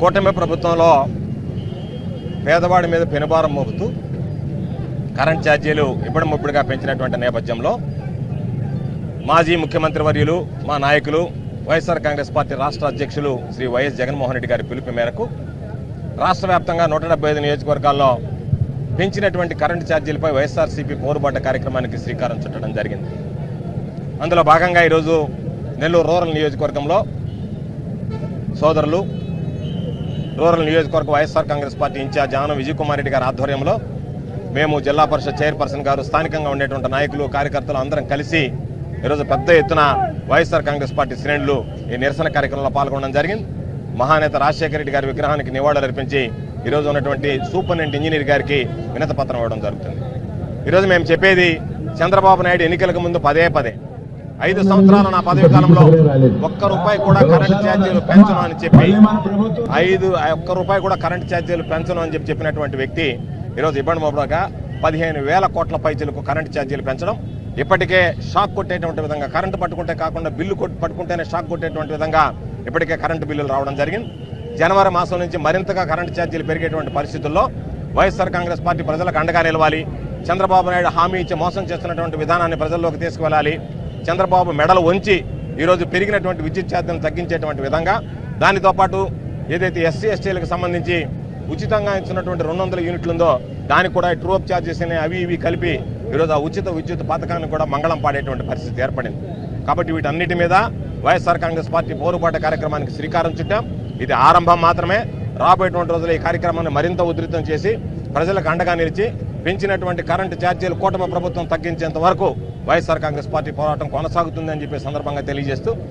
కూటమి ప్రభుత్వంలో పేదవాడి మీద పెనుభారం మోపుతూ కరెంట్ ఛార్జీలు ఇప్పటి ముప్పుడుగా పెంచినటువంటి నేపథ్యంలో మాజీ ముఖ్యమంత్రి వర్యులు మా నాయకులు వైఎస్ఆర్ కాంగ్రెస్ పార్టీ రాష్ట్ర అధ్యక్షులు శ్రీ వైఎస్ జగన్మోహన్ రెడ్డి గారి పిలుపు మేరకు రాష్ట్ర వ్యాప్తంగా నూట డెబ్బై ఐదు నియోజకవర్గాల్లో పెంచినటువంటి కరెంటు ఛార్జీలపై వైఎస్ఆర్సీపీ పోరుబాట కార్యక్రమానికి శ్రీకారం చుట్టడం జరిగింది. అందులో భాగంగా ఈరోజు నెల్లూరు రూరల్ నియోజకవర్గంలో సోదరులు రూరల్ నియోజకవర్గ YSR Congress party in-charge Anam Vijay Kumar Reddy గారి ఆధ్వర్యంలో మేము జిల్లా పరిషత్ చైర్పర్సన్ గారు స్థానికంగా ఉండేటువంటి నాయకులు కార్యకర్తలు అందరం కలిసి ఈరోజు పెద్ద ఎత్తున వైఎస్ఆర్ కాంగ్రెస్ పార్టీ శ్రేణులు ఈ నిరసన కార్యక్రమంలో పాల్గొనడం జరిగింది. మహానేత రాజశేఖర రెడ్డి గారి విగ్రహానికి నివాళులు అర్పించి ఈరోజు ఉన్నటువంటి సూపరింటెండెంట్ ఇంజనీర్ గారికి వినతపత్రం ఇవ్వడం జరుగుతుంది. ఈరోజు మేము చెప్పేది చంద్రబాబు నాయుడు ఎన్నికలకు ముందు పదే పదే ఐదు సంవత్సరాల నా పదవి కాలంలో ఒక్క రూపాయి కూడా కరెంట్ ఛార్జీలు పెంచను అని చెప్పి ఐదు ఒక్క రూపాయి కూడా కరెంట్ ఛార్జీలు పెంచను అని చెప్పి చెప్పినటువంటి వ్యక్తి ఈరోజు ఇబ్బంది మొదలుగా పదిహేను వేల కోట్ల పైచలకు కరెంట్ ఛార్జీలు పెంచడం. ఇప్పటికే షాక్ కొట్టేటువంటి విధంగా కరెంటు పట్టుకుంటే కాకుండా బిల్లు కొట్టు పట్టుకుంటేనే షాక్ కొట్టేటువంటి విధంగా ఇప్పటికే కరెంటు బిల్లులు రావడం జరిగింది. జనవరి మాసం నుంచి మరింతగా కరెంటు ఛార్జీలు పెరిగేటువంటి పరిస్థితుల్లో వైఎస్ఆర్ కాంగ్రెస్ పార్టీ ప్రజలకు అండగా నిలవాలి. చంద్రబాబు నాయుడు హామీ ఇచ్చి మోసం చేస్తున్నటువంటి విధానాన్ని ప్రజల్లోకి తీసుకువెళ్ళాలి. చంద్రబాబు మెడలు వంచి ఈరోజు పెరిగినటువంటి విద్యుత్ ఛార్జీలను తగ్గించేటువంటి విధంగా దానితో పాటు ఏదైతే ఎస్సీ ఎస్టీలకు సంబంధించి ఉచితంగా ఇచ్చినటువంటి రెండు వందల యూనిట్లు ఉందో దానికి కూడా ట్రూఅప్ ఛార్జెస్ అనేవి అవి ఇవి కలిపి ఈరోజు ఆ ఉచిత విద్యుత్ పథకాన్ని కూడా మంగళం పాడేటువంటి పరిస్థితి ఏర్పడింది. కాబట్టి వీటన్నిటి మీద వైఎస్ఆర్ కాంగ్రెస్ పార్టీ పోరుపాట కార్యక్రమానికి శ్రీకారం చుట్టాం. ఇది ఆరంభం మాత్రమే. రాబోయేటువంటి రోజుల్లో ఈ కార్యక్రమాన్ని మరింత ఉధృతం చేసి ప్రజలకు అండగా నిలిచి పెంచినటువంటి కరెంటు ఛార్జీలు కూటమి ప్రభుత్వం తగ్గించేంత వరకు వైఎస్ఆర్ కాంగ్రెస్ పార్టీ పోరాటం కొనసాగుతుందని చెప్పే సందర్భంగా తెలియజేస్తూ